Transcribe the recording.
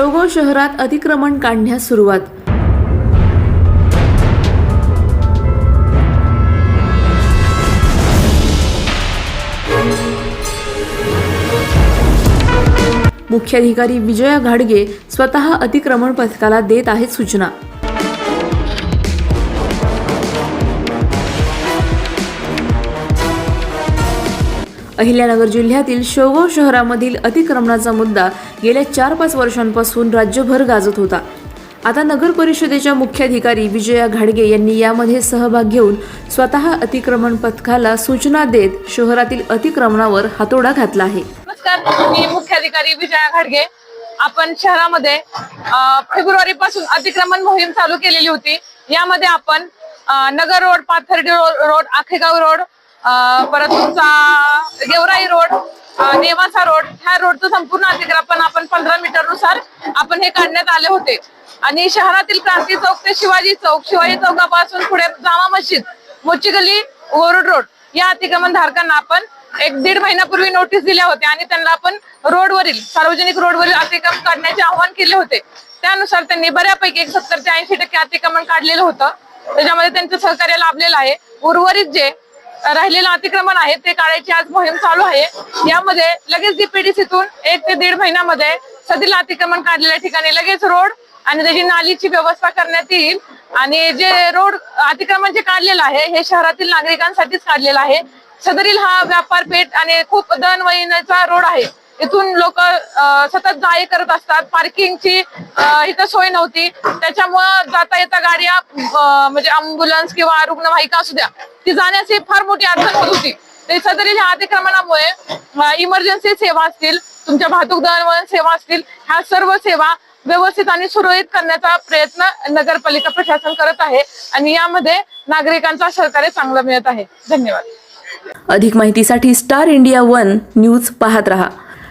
शेवगाव शहरात अतिक्रमण काढण्यास सुरुवात. मुख्याधिकारी विजया घाडगे स्वतः अतिक्रमण पथकाला देत आहेत सूचना. अहिल्यानगर जिल्ह्यातील शोगो शहरामधील अतिक्रमणाचा मुद्दा गेल्या चार पाच वर्षांपासून राज्यभर गाजत होता. आता नगर परिषदेच्या मुख्याधिकारी विजया घाडगे यांनी यामध्ये सहभाग घेऊन स्वतः अतिक्रमण पथकाला सूचना देत शहरातील अतिक्रमणावर हातोडा घातला आहे. नमस्कार मी मुख्याधिकारी विजया घाडगे. आपण शहरामध्ये फेब्रुवारी पासून अतिक्रमण मोहीम चालू केलेली होती. यामध्ये आपण Nagar road Pathardi road Akhegaon road परत तुमचा गेवराई रोड नेवासा रोड ह्या रोडचं संपूर्ण अतिक्रमण आपण पंधरा मीटरनुसार आपण हे काढण्यात आले होते. आणि शहरातील क्रांती चौक ते शिवाजी चौक शिवाजी चौकापासून पुढे जामा मस्जिद मोची गली वरुड रोड या अतिक्रमण धारकांना आपण एक दीड महिन्यापूर्वी नोटीस दिल्या होत्या आणि त्यांना आपण रोडवरील सार्वजनिक रोडवरील अतिक्रमण काढण्याचे आवाहन केले होते. त्यानुसार त्यांनी बऱ्यापैकी एक सत्तर ते ऐंशी टक्के अतिक्रमण काढलेलं होतं. त्याच्यामध्ये त्यांचं सहकार्य लाभलेलं आहे. उर्वरित जे राहिलेलं अतिक्रमण आहे ते काढायची आज मोहीम चालू आहे. यामध्ये लगेच डीपीडीसीतून एक ते दीड महिन्यामध्ये सदील अतिक्रमण काढलेल्या ठिकाणी लगेच रोड आणि त्याची नालीची व्यवस्था करण्यात येईल. आणि जे रोड अतिक्रमण जे काढलेलं आहे हे शहरातील नागरिकांसाठीच काढलेलं आहे. सदरील हा व्यापार पेठ आणि खूप दळणवळणाचा रोड आहे. इथून लोक सतत जाय करत असतात. पार्किंगची इथं सोय नव्हती. त्याच्यामुळं जाता येता गाड्या म्हणजे अम्ब्युलन्स किंवा रुग्णवाहिका असू द्या ती जाण्याची फार मोठी अडचण होत होती. ते सदरील ह्या अतिक्रमणामुळे इमर्जन्सी सेवा असतील तुमच्या वाहतूक दळणवळण सेवा असतील ह्या सर्व सेवा व्यवस्थित आणि सुरळीत करण्याचा प्रयत्न नगरपालिका प्रशासन करत आहे आणि यामध्ये नागरिकांचा सहकार्य चांगलं मिळत आहे. धन्यवाद. अधिक माहितीसाठी स्टार इंडिया वन न्यूज पाहत रहा.